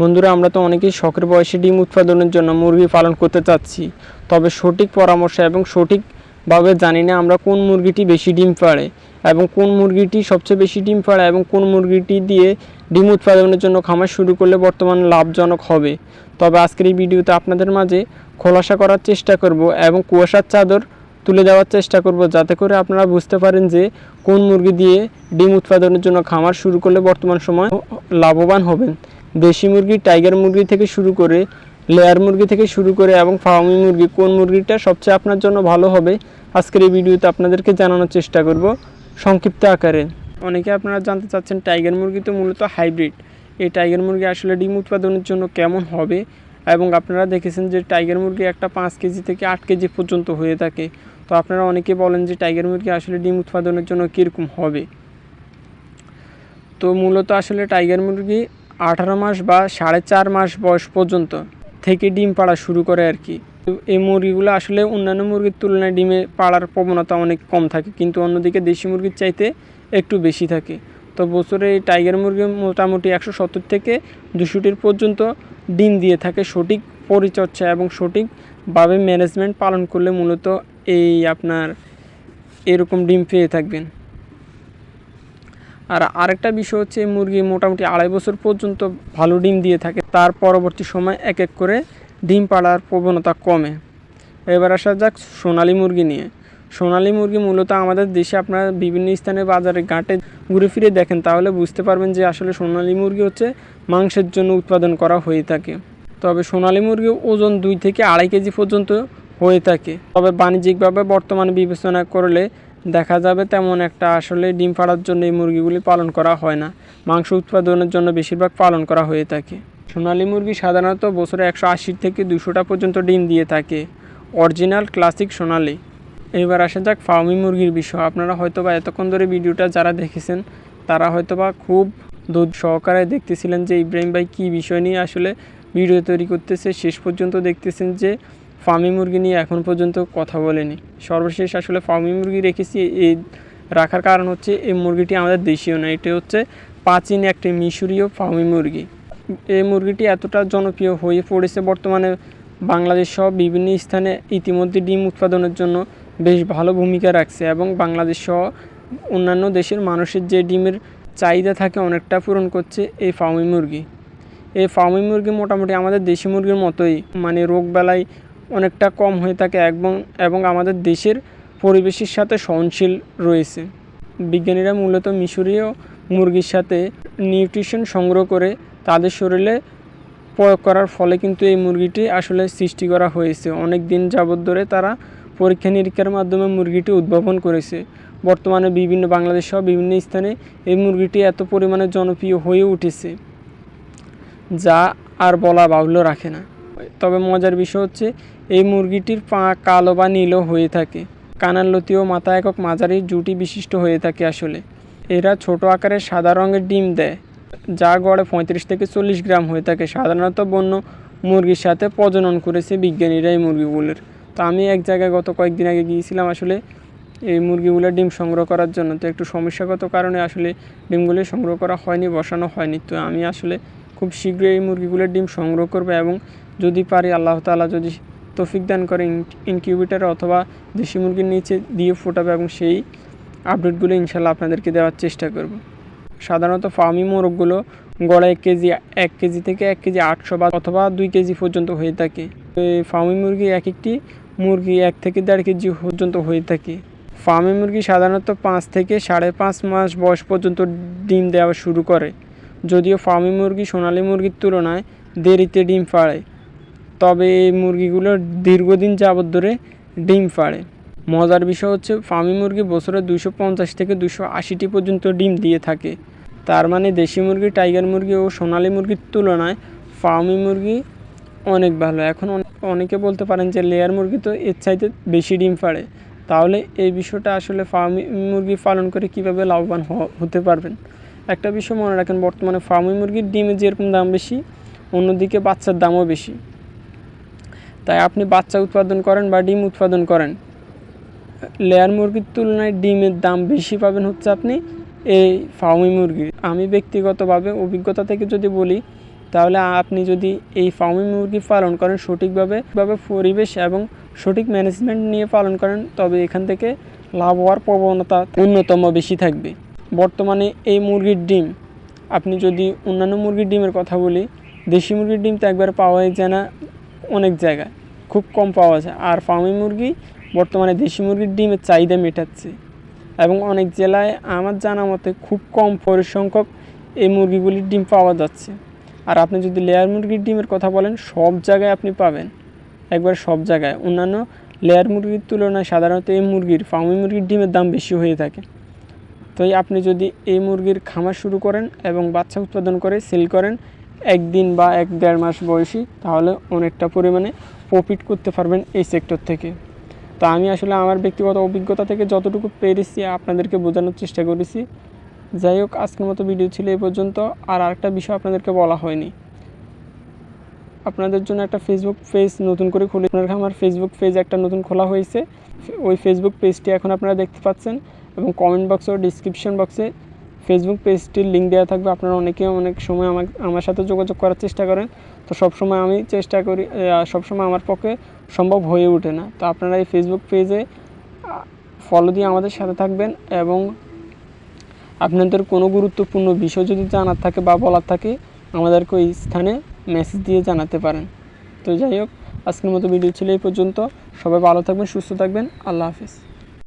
বন্ধুরা, আমরা তো অনেকেই শখের বয়সে ডিম উৎপাদনের জন্য মুরগি পালন করতে চাচ্ছি। তবে সঠিক পরামর্শ এবং সঠিকভাবে জানি না আমরা কোন মুরগিটি বেশি ডিম পাড়ে এবং কোন মুরগিটি সবচেয়ে বেশি ডিম পাড়ে এবং কোন মুরগিটি দিয়ে ডিম উৎপাদনের জন্য খামার শুরু করলে বর্তমানে লাভজনক হবে। তবে আজকের এই ভিডিওতে আপনাদের মাঝে খোলাসা করার চেষ্টা করব এবং কুয়াশার চাদর তুলে দেওয়ার চেষ্টা করব, যাতে করে আপনারা বুঝতে পারেন যে কোন মুরগি দিয়ে ডিম উৎপাদনের জন্য খামার শুরু করলে বর্তমান সময় লাভবান হবেন। দেশি মুরগি টাইগার মুরগি থেকে শুরু করে লেয়ার মুরগি থেকে শুরু করে এবং ফার্মি মুরগি, কোন মুরগিটা সবচেয়ে আপনার জন্য ভালো হবে, আজকের এই ভিডিওতে আপনাদেরকে জানানোর চেষ্টা করব সংক্ষিপ্ত আকারে। অনেকে আপনারা জানতে চাচ্ছেন টাইগার মুরগি তো মূলত হাইব্রিড এই টাইগার মুরগি আসলে ডিম উৎপাদনের জন্য কেমন হবে? এবং আপনারা দেখেছেন যে টাইগার মুরগি একটা পাঁচ কেজি থেকে আট কেজি পর্যন্ত হয়ে থাকে। তো আপনারা অনেকে বলেন যে টাইগার মুরগি আসলে ডিম উৎপাদনের জন্য কীরকম হবে? তো মূলত আসলে টাইগার মুরগি আঠারো মাস বা সাড়ে চার মাস বয়স পর্যন্ত থেকে ডিম পাড়া শুরু করে আর কি। এই মুরগিগুলো আসলে অন্যান্য মুরগির তুলনায় ডিমে পাড়ার প্রবণতা অনেক কম থাকে, কিন্তু অন্যদিকে দেশি মুরগির চাইতে একটু বেশি থাকে। তো বছরে এই টাইগার মুরগি মোটামুটি একশো সত্তর থেকে দুশোটির পর্যন্ত ডিম দিয়ে থাকে সঠিক পরিচর্যা এবং সঠিকভাবে ম্যানেজমেন্ট পালন করলে মূলত এই আপনার এরকম ডিম পেয়ে থাকবেন। আর আরেকটা বিষয় হচ্ছে মুরগি মোটামুটি আড়াই বছর পর্যন্ত ভালো ডিম দিয়ে থাকে। তার পরবর্তী সময় এক এক করে ডিম পাড়ার প্রবণতা কমে। এবার আসা যাক সোনালী মুরগি নিয়ে। সোনালী মুরগি মূলত আমাদের দেশে আপনারা বিভিন্ন স্থানে বাজারে ঘাটে ঘুরে ফিরে দেখেন, তাহলে বুঝতে পারবেন যে আসলে সোনালী মুরগি হচ্ছে মাংসের জন্য উৎপাদন করা হয়ে থাকে। তবে সোনালী মুরগি ওজন দুই থেকে আড়াই কেজি পর্যন্ত হয়ে থাকে। তবে বাণিজ্যিকভাবে বর্তমানে বিবেচনা করলে দেখা যাবে তেমন একটা। আসলে ডিম পাড়ার জন্য এই মুরগিগুলি পালন করা হয় না। মাংস উৎপাদনের জন্য বেশিরভাগ পালন করা হয়ে থাকে। সোনালী মুরগি সাধারণত বছরে একশো আশি থেকে দুশোটা পর্যন্ত ডিম দিয়ে থাকে। অরিজিনাল ক্লাসিক সোনালি। এবার আসা যাক ফার্মি মুরগির বিষয়। আপনারা হয়তো বা এতক্ষণ ধরে ভিডিওটা যারা দেখেছেন, তারা হয়তো বা খুব দুধ সহকারে দেখতেছিলেন যে ইব্রাহিম ভাই কী বিষয় নিয়ে আসলে ভিডিও তৈরি করতেছে। শেষ পর্যন্ত দেখতেছেন যে ফার্মি মুরগি নিয়ে এখন পর্যন্ত কথা বলেনি। সর্বশেষ আসলে ফার্মি মুরগি রেখেছি এই রাখার কারণ হচ্ছে এই মুরগিটি আমাদের দেশীয় না এটি হচ্ছে প্রাচীন একটি মিশরীয় ফার্মি মুরগি। এই মুরগিটি এতটা জনপ্রিয় হয়ে পড়েছে বর্তমানে বাংলাদেশ সহ বিভিন্ন স্থানে, ইতিমধ্যে ডিম উৎপাদনের জন্য বেশ ভালো ভূমিকা রাখছে এবং বাংলাদেশ সহ অন্যান্য দেশের মানুষের যে ডিমের চাহিদা থাকে অনেকটা পূরণ করছে এই ফার্মি মুরগি। এই ফার্মি মুরগি মোটামুটি আমাদের দেশি মুরগির মতোই মানে রোগ রোগবেলায় অনেকটা কম হয়ে থাকে এবং এবং আমাদের দেশের পরিবেশের সাথে সহনশীল রয়েছে। বিজ্ঞানীরা মূলত মিশরীয় মুরগির সাথে নিউট্রিশন সংগ্রহ করে তাদের শরীরে প্রয়োগ করার ফলে কিন্তু এই মুরগিটি আসলে সৃষ্টি করা হয়েছে। অনেক দিন যাবৎ ধরে তারা পরীক্ষা নিরীক্ষার মাধ্যমে মুরগিটি উদ্ভাবন করেছে। বর্তমানে বিভিন্ন বাংলাদেশ সহ বিভিন্ন স্থানে এই মুরগিটি এত পরিমাণে জনপ্রিয় হয়ে উঠেছে, যা আর বলা বাহুল্য রাখে না। তবে মজার বিষয় হচ্ছে, এই মুরগিটির পা কালো বা নীলও হয়ে থাকে। কানার লতি ও মাথা একক মাঝারি জুটি বিশিষ্ট হয়ে থাকে আসলে। এরা ছোট আকারের সাদা রঙের ডিম দেয়, যা গড়ে পঁয়ত্রিশ থেকে চল্লিশ গ্রাম হয়ে থাকে। সাধারণত বন্য মুরগির সাথে প্রজনন করেছে বিজ্ঞানীরা এই মুরগিগুলোর। তো আমি এক জায়গায় গত কয়েকদিন আগে গিয়েছিলাম আসলে, এই মুরগিগুলোর ডিম সংগ্রহ করার জন্য। তো একটু সমস্যাগত কারণে আসলে ডিমগুলি সংগ্রহ করা হয়নি, বসানো হয়নি। তো আমি আসলে খুব শীঘ্রই এই মুরগিগুলোর ডিম সংগ্রহ করব এবং যদি পারি, আল্লাহ তাআলা যদি তৌফিক দান করে ইনকিউবেটার অথবা দেশি মুরগির নিচে দিয়ে ফোটাবে এবং সেই আপডেটগুলো ইনশাল্লাহ আপনাদেরকে দেওয়ার চেষ্টা করব। সাধারণত ফার্মি মোরগগুলো গড়ে এক কেজি এক কেজি থেকে এক কেজি আটশো বা অথবা দুই কেজি পর্যন্ত হয়ে থাকে। ফার্মি মুরগি এক একটি মুরগি এক থেকে দেড় কেজি পর্যন্ত হয়ে থাকে। ফার্মি মুরগি সাধারণত পাঁচ থেকে সাড়ে পাঁচ মাস বয়স পর্যন্ত ডিম দেওয়া শুরু করে। যদিও ফার্মি মুরগি সোনালী মুরগির তুলনায় দেরিতে ডিম পাড়ে তবে এই মুরগিগুলো দীর্ঘদিন যাবত ধরে ডিম পাড়ে। মজার বিষয় হচ্ছে, ফার্মি মুরগি বছরে দুশো পঞ্চাশ থেকে দুশো আশিটি পর্যন্ত ডিম দিয়ে থাকে। তার মানে দেশি মুরগি, টাইগার মুরগি ও সোনালী মুরগির তুলনায় ফার্মি মুরগি অনেক ভালো। এখন অনেকে বলতে পারেন যে লেয়ার মুরগি তো এর চাইতে বেশি ডিম পাড়ে। তাহলে এই বিষয়টা আসলে ফার্মি মুরগি পালন করে কীভাবে লাভবান হতে পারবেন? একটা বিষয় মনে রাখেন, বর্তমানে ফার্মি মুরগির ডিমের যেরকম দাম বেশি, অন্যদিকে বাচ্চার দামও বেশি। তাই আপনি বাচ্চা উৎপাদন করেন বা ডিম উৎপাদন করেন। লেয়ার মুরগির তুলনায় ডিমের দাম বেশি পাবেন হচ্ছে আপনি এই ফার্মি মুরগির। আমি ব্যক্তিগতভাবে অভিজ্ঞতা থেকে যদি বলি, তাহলে আপনি যদি এই ফার্মি মুরগি পালন করেন, সঠিকভাবে ভাবে পরিবেশ এবং সঠিক ম্যানেজমেন্ট নিয়ে পালন করেন, তবে এখান থেকে লাভ হওয়ার প্রবণতা অন্যতম বেশি থাকবে। বর্তমানে এই মুরগির ডিম, আপনি যদি অন্যান্য মুরগির ডিমের কথা বলি, দেশি মুরগির ডিম তো একবার পাওয়াই যায় না অনেক জায়গায়। খুব কম পাওয়া যায়। আর ফার্মি মুরগি বর্তমানে দেশি মুরগির ডিমের চাহিদা মেটাচ্ছে। এবং অনেক জেলায় আমার জানা মতে খুব কম পরিসংখ্যক এই মুরগিগুলির ডিম পাওয়া যাচ্ছে। আর আপনি যদি লেয়ার মুরগির ডিমের কথা বলেন, সব জায়গায় আপনি পাবেন। একবার সব জায়গায়। অন্যান্য লেয়ার মুরগির তুলনায় সাধারণত এই মুরগির ফার্মি মুরগির ডিমের দাম বেশি হয়ে থাকে। তো এই আপনি যদি এই মুরগির খামার শুরু করেন এবং বাচ্চা উৎপাদন করে সেল করেন একদিন বা এক দেড় মাস বয়সী, তাহলে অনেকটা পরিমাণে প্রফিট করতে পারবেন এই সেক্টর থেকে। তো আমি আসলে আমার ব্যক্তিগত অভিজ্ঞতা থেকে যতটুকু পেরেছি আপনাদেরকে বোঝানোর চেষ্টা করেছি। যাই হোক, আজকের মতো ভিডিও ছিল এই পর্যন্ত। আর আরেকটা বিষয় আপনাদেরকে বলা হয়নি। আপনাদের জন্য একটা ফেসবুক পেজ নতুন করে খুলে আপনার আমার ফেসবুক পেজ একটা নতুন খোলা হয়েছে। ওই ফেসবুক পেজটি এখন আপনারা দেখতে পাচ্ছেন এবং কমেন্ট বক্সে ও ডিসক্রিপশন বক্সে ফেসবুক পেজটির লিঙ্ক দেওয়া থাকবে। আপনারা অনেকে অনেক সময় আমার আমার সাথে যোগাযোগ করার চেষ্টা করেন। তো সবসময় আমি চেষ্টা করি সবসময় আমার পক্ষে সম্ভব হয়ে ওঠে না। তো আপনারা এই ফেসবুক পেজে ফলো দিয়ে আমাদের সাথে থাকবেন এবং আপনাদের কোনো গুরুত্বপূর্ণ বিষয় যদি জানার থাকে বা বলার থাকে, আমাদেরকে ওই স্থানে মেসেজ দিয়ে জানাতে পারেন। তো যাই হোক, আজকের মতো ভিডিও ছিল এই পর্যন্ত। সবাই ভালো থাকবেন, সুস্থ থাকবেন। আল্লাহ হাফিজ।